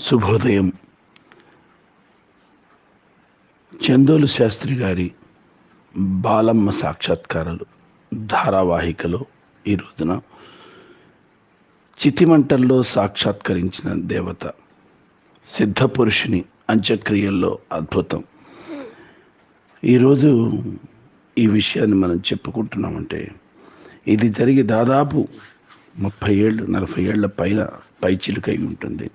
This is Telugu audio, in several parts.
శుభోదయం. చందోలు శాస్త్రి గారి బాలమ్మ సాక్షాత్కారాలు ధారావాహికలో ఈ రోజున చితిమంటల్లో సాక్షాత్కరించిన దేవత సిద్ధపురుషుని అంత్యక్రియల్లో అద్భుతం. ఈరోజు ఈ విషయాన్ని మనం చెప్పుకుంటున్నామంటే ఇది జరిగి దాదాపు ముప్పై ఏళ్ళు నలభై ఏళ్ళ పైన పైచిలుకై ఉంటుంది.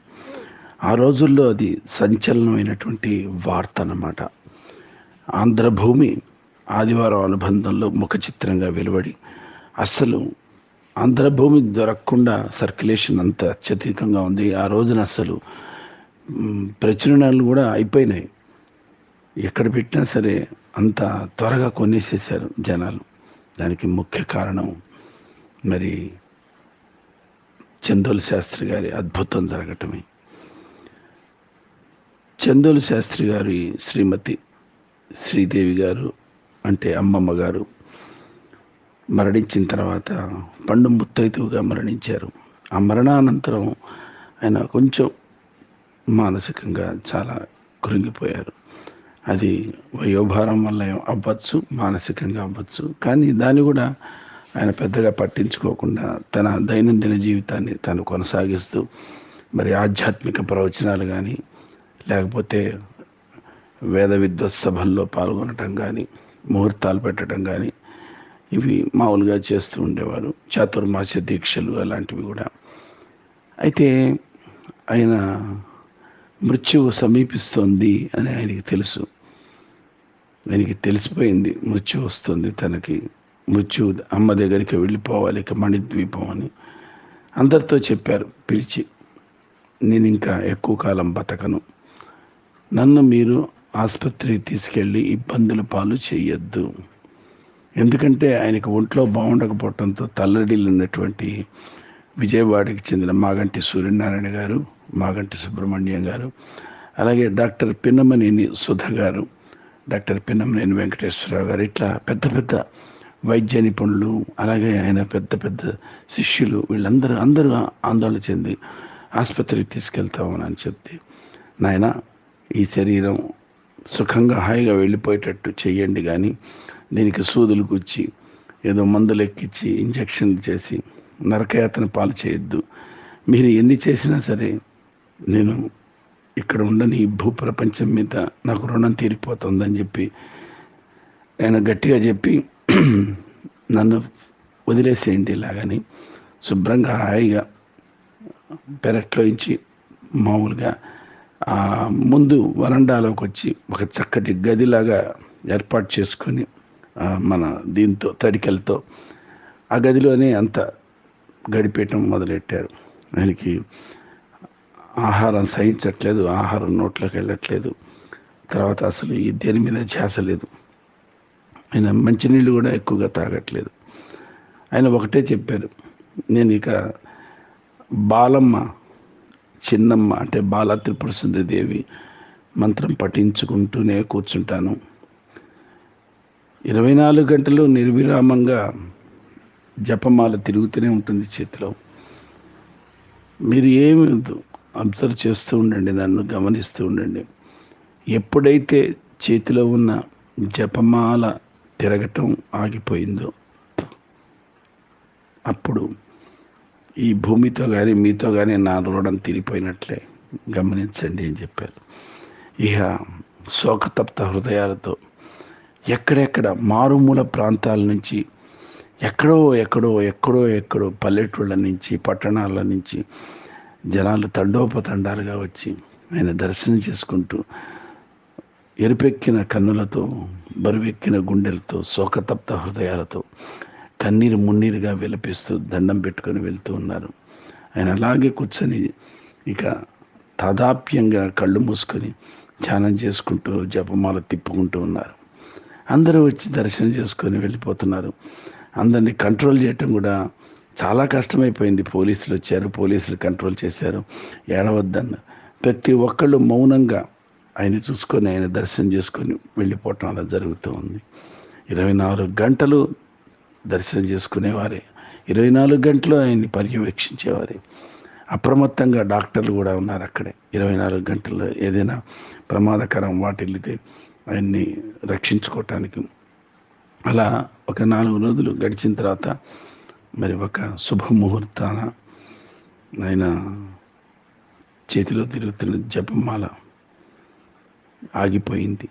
ఆ రోజుల్లో అది సంచలనమైనటువంటి వార్త అన్నమాట. ఆంధ్రభూమి ఆదివారం అనుబంధంలో ముఖ చిత్రంగా వెలువడి అస్సలు ఆంధ్రభూమి దొరకకుండా సర్క్యులేషన్ అంత అత్యధికంగా ఉంది. ఆ రోజున అస్సలు ప్రచురణలు కూడా అయిపోయినాయి. ఎక్కడ పెట్టినా సరే అంత త్వరగా కొనేసేసారు జనాలు. దానికి ముఖ్య కారణం మరి చందోలు శాస్త్రి గారి అద్భుతం జరగటమే. చందోలు శాస్త్రి గారి శ్రీమతి శ్రీదేవి గారు అంటే అమ్మమ్మ గారు మరణించిన తర్వాత పండు ముత్తైతువుగా మరణించారు. ఆ మరణానంతరం ఆయన కొంచెం మానసికంగా చాలా కృంగిపోయారు. అది వయోభారం వల్ల అవ్వచ్చు మానసికంగా అవ్వచ్చు కానీ దాన్ని కూడా ఆయన పెద్దగా పట్టించుకోకుండా తన దైనందిన జీవితాన్ని తను కొనసాగిస్తూ మరి ఆధ్యాత్మిక ప్రవచనాలు కానీ లేకపోతే వేద విద్వత్ సభల్లో పాల్గొనటం కానీ ముహూర్తాలు పెట్టడం కానీ ఇవి మామూలుగా చేస్తూ ఉండేవారు. చాతుర్మాస్య దీక్షలు అలాంటివి కూడా. అయితే ఆయన మృత్యువు సమీపిస్తోంది అని ఆయనకి తెలుసు. ఆయనకి తెలిసిపోయింది మృత్యు వస్తుంది తనకి. మృత్యు అమ్మ దగ్గరికి వెళ్ళిపోవాలి ఇక మణిద్వీపం అని. అందరితో చెప్పారు పిలిచి నేను ఇంకా ఎక్కువ కాలం బతకను. నన్ను మీరు ఆసుపత్రికి తీసుకెళ్ళి ఇబ్బందుల పాలు చేయొద్దు. ఎందుకంటే ఆయనకు ఒంట్లో బాగుండకపోవడంతో తల్లడిల్లినటువంటి విజయవాడకి చెందిన మాగంటి సూర్యనారాయణ గారు మాగంటి సుబ్రహ్మణ్యం గారు అలాగే డాక్టర్ పిన్నమనేని సుధ గారు డాక్టర్ పిన్నమనేని వెంకటేశ్వరరావు గారు ఇట్లా పెద్ద పెద్ద వైద్య నిపుణులు అలాగే ఆయన పెద్ద పెద్ద శిష్యులు వీళ్ళందరూ అందరూ ఆందోళన చెంది ఆసుపత్రికి తీసుకెళ్తామని అని చెప్తే నాయన ఈ శరీరం సుఖంగా హాయిగా వెళ్ళిపోయేటట్టు చేయండి కానీ దీనికి సూదులు గుచ్చి ఏదో మందులు ఎక్కించి ఇంజక్షన్లు చేసి నరకయాతన పాలు చేయొద్దు. మీరు ఎన్ని చేసినా సరే నేను ఇక్కడ ఉండని ఈ భూప్రపంచం మీద నాకు రుణం తీరిపోతుందని చెప్పి ఆయన గట్టిగా చెప్పి నన్ను వదిలేసేయండి ఇలాగని శుభ్రంగా హాయిగా పెరట్లో ఇచ్చి మామూలుగా ముందు వరండాలోకి వచ్చి ఒక చక్కటి గదిలాగా ఏర్పాటు చేసుకొని మన దీంతో తడికలతో ఆ గదిలోనే అంత గడిపేయటం మొదలెట్టారు. ఆయనకి ఆహారం సహించట్లేదు ఆహారం నోట్లోకి వెళ్ళట్లేదు. తర్వాత అసలు ఈ దేని మీద ధ్యాస లేదు. ఆయన మంచినీళ్ళు కూడా ఎక్కువగా తాగట్లేదు. ఆయన ఒకటే చెప్పారు నేను ఇక బాలమ్మ చిన్నమ్మ అంటే బాల త్రిపుర దేవి మంత్రం పఠించుకుంటూనే కూర్చుంటాను. ఇరవై నాలుగు గంటలు నిర్విరామంగా జపమాల తిరుగుతూనే ఉంటుంది చేతిలో. మీరు ఏమి అబ్జర్వ్ చేస్తూ ఉండండి నన్ను గమనిస్తూ ఉండండి. ఎప్పుడైతే చేతిలో ఉన్న జపమాల తిరగటం ఆగిపోయిందో అప్పుడు ఈ భూమితో కానీ మీతో కానీ నా రుణం తిరిగిపోయినట్లే గమనించండి అని చెప్పారు. ఇక శోకతప్త హృదయాలతో ఎక్కడెక్కడ మారుమూల ప్రాంతాల నుంచి ఎక్కడో ఎక్కడో ఎక్కడో ఎక్కడో పల్లెటూళ్ళ నుంచి పట్టణాల నుంచి జనాలు తండోపతండాలుగా వచ్చి ఆయన దర్శనం చేసుకుంటూ ఎరుపెక్కిన కన్నులతో బరువెక్కిన గుండెలతో శోకతప్త హృదయాలతో కన్నీరు మున్నీరుగా విలపిస్తూ దండం పెట్టుకొని వెళ్తూ ఉన్నారు. ఆయన అలాగే కూర్చొని ఇక తాదాప్యంగా కళ్ళు మూసుకొని ధ్యానం చేసుకుంటూ జపమాల తిప్పుకుంటూ ఉన్నారు. అందరూ వచ్చి దర్శనం చేసుకొని వెళ్ళిపోతున్నారు. అందరినీ కంట్రోల్ చేయటం కూడా చాలా కష్టమైపోయింది. పోలీసులు వచ్చారు పోలీసులు కంట్రోల్ చేశారు. ఏడవద్దన్న ప్రతి ఒక్కళ్ళు మౌనంగా ఆయన చూసుకొని ఆయన దర్శనం చేసుకొని వెళ్ళిపోవటం అలా జరుగుతూ ఉంది. ఇరవై నాలుగు గంటలు దర్శనం చేసుకునేవారే. ఇరవై నాలుగు గంటలు ఆయన్ని పర్యవేక్షించేవారే. అప్రమత్తంగా డాక్టర్లు కూడా ఉన్నారు అక్కడే. ఇరవై నాలుగు గంటల్లో ఏదైనా ప్రమాదకరం వాటిల్లితే ఆయన్ని రక్షించుకోవటానికి అలా ఒక నాలుగు రోజులు గడిచిన తర్వాత మరి ఒక శుభముహూర్తాన ఆయన చేతిలో తిరుగుతున్న జపమాల ఆగిపోయింది.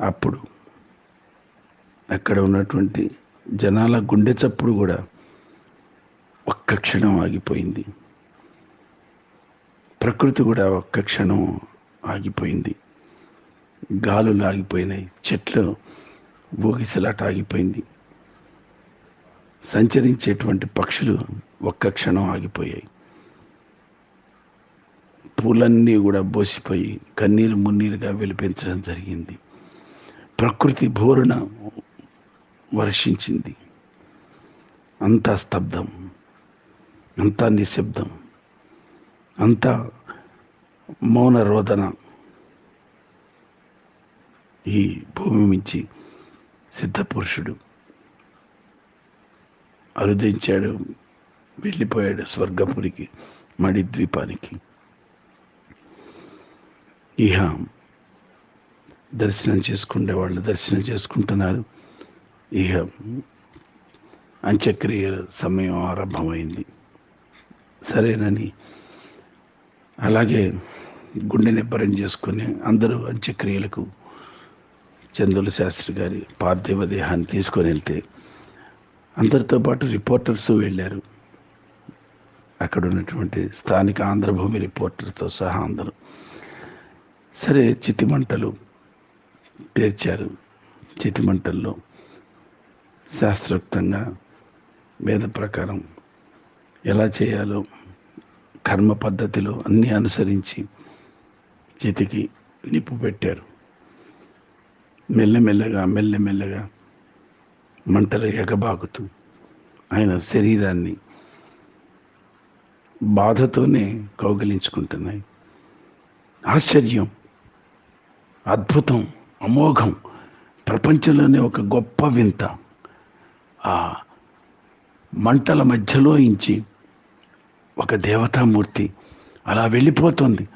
అప్పుడు అక్కడ ఉన్నటువంటి జనాల గుండె చప్పుడు కూడా ఒక్క క్షణం ఆగిపోయింది. ప్రకృతి కూడా ఒక్క క్షణం ఆగిపోయింది. గాలులు ఆగిపోయినాయి. చెట్లు ఊగిసలాట ఆగిపోయింది. సంచరించేటువంటి పక్షులు ఒక్క క్షణం ఆగిపోయాయి. పూలన్నీ కూడా బోసిపోయి కన్నీరు మున్నీరుగా వెలిపించడం జరిగింది. ప్రకృతి బోరున వర్షించింది. అంతా స్తబ్దం అంతా నిశ్శబ్దం అంతా మౌన రోదన ఈ భూమి మించి సిద్ధపురుషుడు అరుదించాడు వెళ్ళిపోయాడు స్వర్గపురికి మడి ద్వీపానికి ఇహ దర్శనం చేసుకునే వాళ్ళు దర్శనం చేసుకుంటున్నారు. ఇహ అంత్యక్రియల సమయం ఆరంభమైంది. సరేనని అలాగే గుండె నిబ్బరం చేసుకుని అందరూ అంత్యక్రియలకు చందుల శాస్త్రి గారి పార్థివ దేహాన్ని తీసుకొని వెళ్తే అందరితో పాటు రిపోర్టర్స్ వెళ్ళారు. అక్కడ ఉన్నటువంటి స్థానిక ఆంధ్రభూమి రిపోర్టర్తో సహా అందరూ. సరే చితిమంటలు పేర్చారు. చితిమంటల్లో శాస్త్రోక్తంగా వేద ప్రకారం ఎలా చేయాలో కర్మ పద్ధతిలో అన్నీ అనుసరించి చితికి నిప్పు పెట్టారు. మెల్లమెల్లగా మెల్లమెల్లగా మంటలు ఎగబాకుతూ ఆయన శరీరాన్ని బాధతోనే కౌగిలించుకుంటున్నాయి. ఆశ్చర్యం అద్భుతం అమోఘం ప్రపంచంలోనే ఒక గొప్ప వింత. ఆ మంటల మధ్యలో ఇంచి ఒక దేవతామూర్తి అలా వెళ్ళిపోతుంది.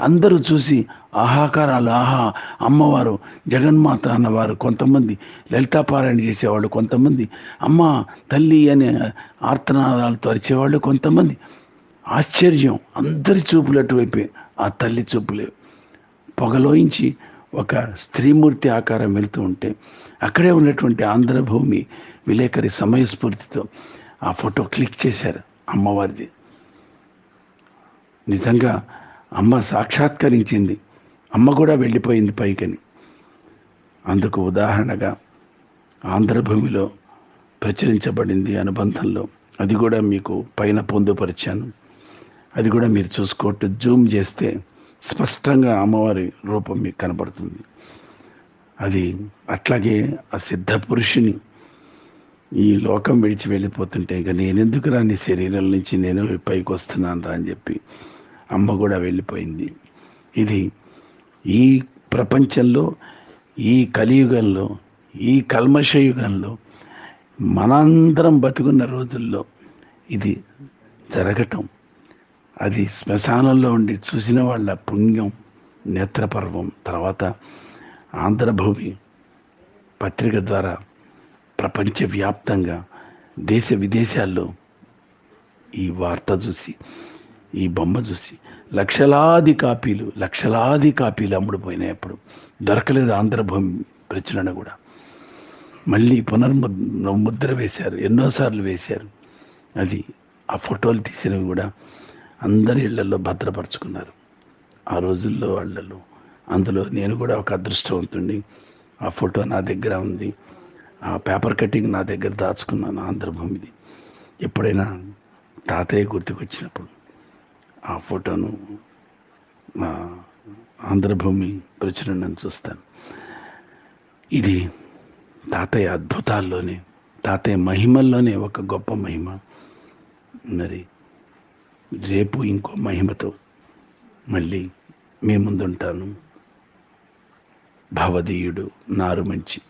అందరూ చూసి ఆహాకారాలు ఆహా అమ్మవారు జగన్మాత అన్నవారు కొంతమంది లలితాపారాయణ చేసేవాళ్ళు కొంతమంది అమ్మ తల్లి అనే ఆర్తనాదాలతో అరిచేవాళ్ళు కొంతమంది. ఆశ్చర్యం అందరి చూపులు అటువైపే ఆ తల్లి చూపులే. పొగలోంచి ఒక స్త్రీమూర్తి ఆకారం వెళుతూ ఉంటే అక్కడే ఉన్నటువంటి ఆంధ్రభూమి విలేకరి సమయస్ఫూర్తితో ఆ ఫోటో క్లిక్ చేశారు అమ్మవారిది. నిజంగా అమ్మ సాక్షాత్కరించింది. అమ్మ కూడా వెళ్ళిపోయింది పైకని. అందుకు ఉదాహరణగా ఆంధ్రభూమిలో ప్రచురించబడింది అనుబంధంలో. అది కూడా మీకు పైన పొందుపరిచాను. అది కూడా మీరు చూసుకోవట్టు జూమ్ చేస్తే స్పష్టంగా అమ్మవారి రూపం మీకు కనబడుతుంది. అది అట్లాగే ఆ సిద్ధ పురుషుని ఈ లోకం విడిచి వెళ్ళిపోతుంటే ఇక నేనెందుకు రా నీ శరీరం నుంచి నేను పైకి వస్తున్నాను రా అని చెప్పి అమ్మ కూడా వెళ్ళిపోయింది. ఇది ఈ ప్రపంచంలో ఈ కలియుగంలో ఈ కల్మషయుగంలో మనందరం బతుకున్న రోజుల్లో ఇది జరగటం. అది శ్మశానంలో ఉండి చూసిన వాళ్ళ పుణ్యం నేత్రపర్వం తర్వాత ఆంధ్రభూమి పత్రిక ద్వారా ప్రపంచవ్యాప్తంగా దేశ విదేశాల్లో ఈ వార్త చూసి ఈ బొమ్మ చూసి లక్షలాది కాపీలు లక్షలాది కాపీలు అమ్ముడుపోయినాయి అప్పుడు. దొరకలేదు ఆంధ్రభూమి ప్రచురణ కూడా. మళ్ళీ పునర్ము ముద్ర వేశారు ఎన్నోసార్లు వేశారు. అది ఆ ఫోటోలు తీసినవి కూడా అందరి ఇళ్ళలో భద్రపరుచుకున్నారు. ఆ రోజుల్లో వాళ్ళలో అందులో నేను కూడా ఒక అదృష్టవంతుణ్ణి. ఆ ఫోటో నా దగ్గర ఉంది. ఆ పేపర్ కటింగ్ నా దగ్గర దాచుకున్నాను ఆంధ్రభూమిది ఎప్పుడైనా తాతయ్య గుర్తుకొచ్చినప్పుడు ఆ ఫోటోను ఆంధ్రభూమి ప్రచురణను చూస్తాను. ఇది తాతయ్య అద్భుతాల్లోనే తాతయ్య మహిమల్లోనే ఒక గొప్ప మహిమ. మరి రేపు ఇంకో మహిమతో మళ్ళీ మీ ముందుంటాను. భవదీయుడు నారు మంచి